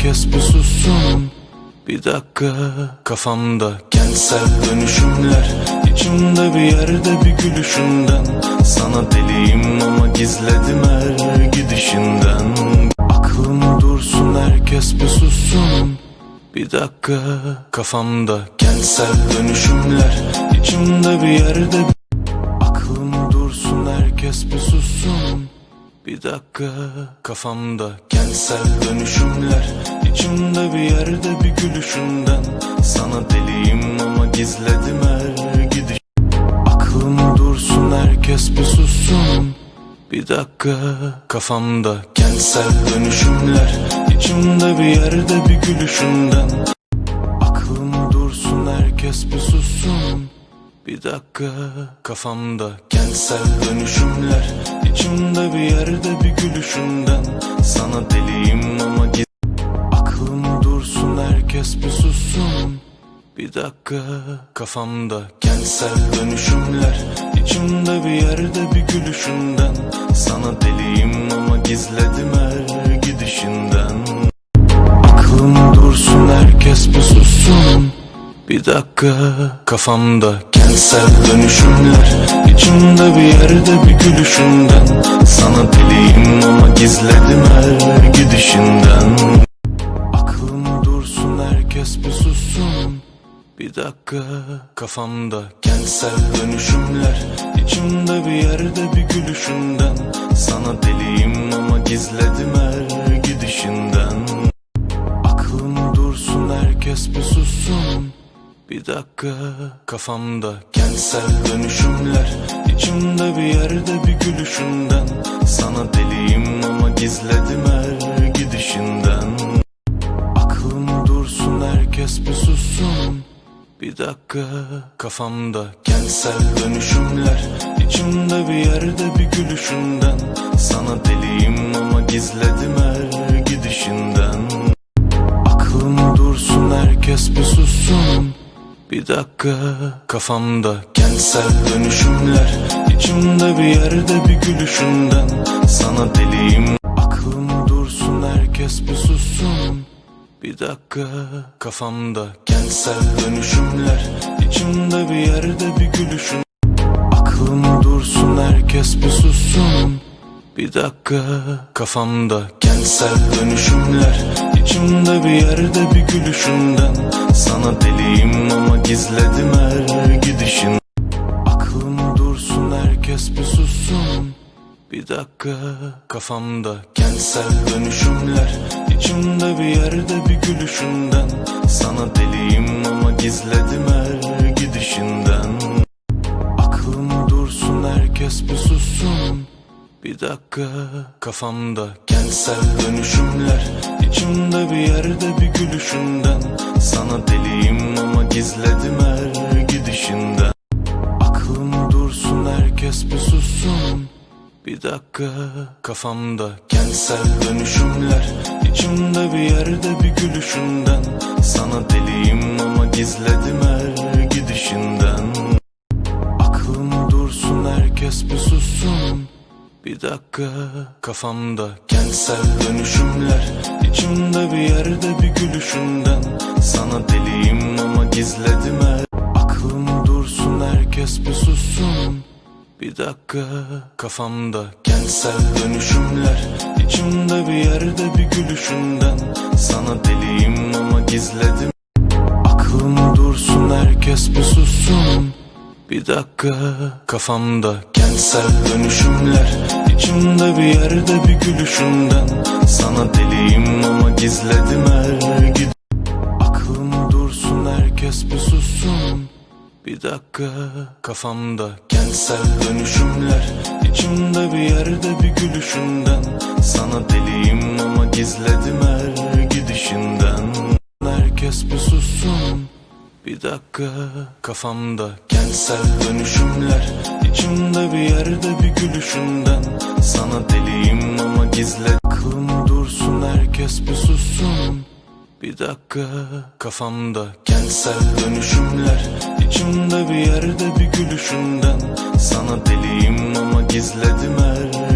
herkes bir sussun. Bir dakika. Kafamda kentsel dönüşümler İçimde bir yerde bir gülüşünden. Sana deliyim ama gizledim her gidişinden. Aklım dursun herkes bir sussun. Bir dakika. Kafamda kentsel dönüşümler İçimde bir yerde Aklım dursun herkes bir sussun. Bir dakika. Kafamda kentsel dönüşümler İçimde bir yerde bir gülüşünden Sana deliyim ama gizledim her gidiş Aklım dursun herkes bir sussun. Bir dakika. Kafamda kentsel dönüşümler İçimde bir yerde bir gülüşünden Aklım dursun herkes bir sussun Bir dakika. Kafamda kentsel dönüşümler İçimde bir yerde bir gülüşünden. Sana deliyim ama giz Aklım dursun herkes bir sussun. Bir dakika. Kafamda kentsel dönüşümler İçimde bir yerde bir gülüşünden. Sana deliyim ama gizledim her gidişinden. Aklım dursun herkes bir sussun. Bir dakika. Kafamda kentsel dönüşümler İçimde bir yerde bir gülüşünden. Sana deliyim ama gizledim her gidişinden. Aklım dursun herkes bir sussun. Bir dakika. Kafamda kentsel dönüşümler İçimde bir yerde bir gülüşünden. Sana deliyim ama gizledim her gidişinden. Aklım dursun herkes bir sussun Bir dakika. Kafamda kentsel dönüşümler İçimde bir yerde bir gülüşünden. Sana deliyim ama gizledim her gidişinden. Aklım dursun herkes bir sussun. Bir dakika. Kafamda kentsel dönüşümler İçimde bir yerde bir gülüşünden. Sana deliyim ama gizledim her gidişinden. Aklım dursun herkes bir sussun Bir dakika. Kafamda kentsel dönüşümler İçimde bir yerde bir gülüşünden. Sana deliyim Aklım dursun herkes bir sussun. Bir dakika. Kafamda kentsel dönüşümler İçimde bir yerde bir gülüşün. Aklım dursun herkes bir sussun. Bir dakika. Kafamda kentsel dönüşümler İçimde bir yerde bir gülüşünden Sana deliyim ama gizledim her gidişin. Aklım dursun herkes bir sussun. Bir dakika. Kafamda kentsel dönüşümler İçimde bir yerde bir gülüşünden Sana deliyim ama gizledim her Bir dakika. Kafamda kentsel dönüşümler İçimde bir yerde bir gülüşünden. Sana deliyim ama gizledim her gidişinden. Aklım dursun herkes bir sussun. Bir dakika. Kafamda kentsel dönüşümler İçimde bir yerde bir gülüşünden. Sana deliyim ama gizledim her Bir dakika. Kafamda kentsel dönüşümler İçimde bir yerde bir gülüşünden. Sana deliyim ama gizledim her Aklım dursun herkes bir sussun. Bir dakika. Kafamda kentsel dönüşümler İçimde bir yerde bir gülüşünden. Sana deliyim ama gizledim. Aklım dursun herkes bir sussun. Bir dakika. Kafamda kentsel dönüşümler İçimde bir yerde bir gülüşünden Sana deliyim ama gizledim her gid Aklım dursun herkes bir sussun. Bir dakika. Kafamda kentsel dönüşümler. İçimde bir yerde bir gülüşünden Sana deliyim ama gizledim her gidişinden. Herkes bir sussun. Bir dakika. Kafamda kentsel dönüşümler yerde bir gülüşünden. Sana deliyim ama gizledim Aklım dursun herkes bir sussun. Bir dakika kafamda kentsel dönüşümler. İçimde bir yerde bir gülüşünden. Sana deliyim ama gizledim her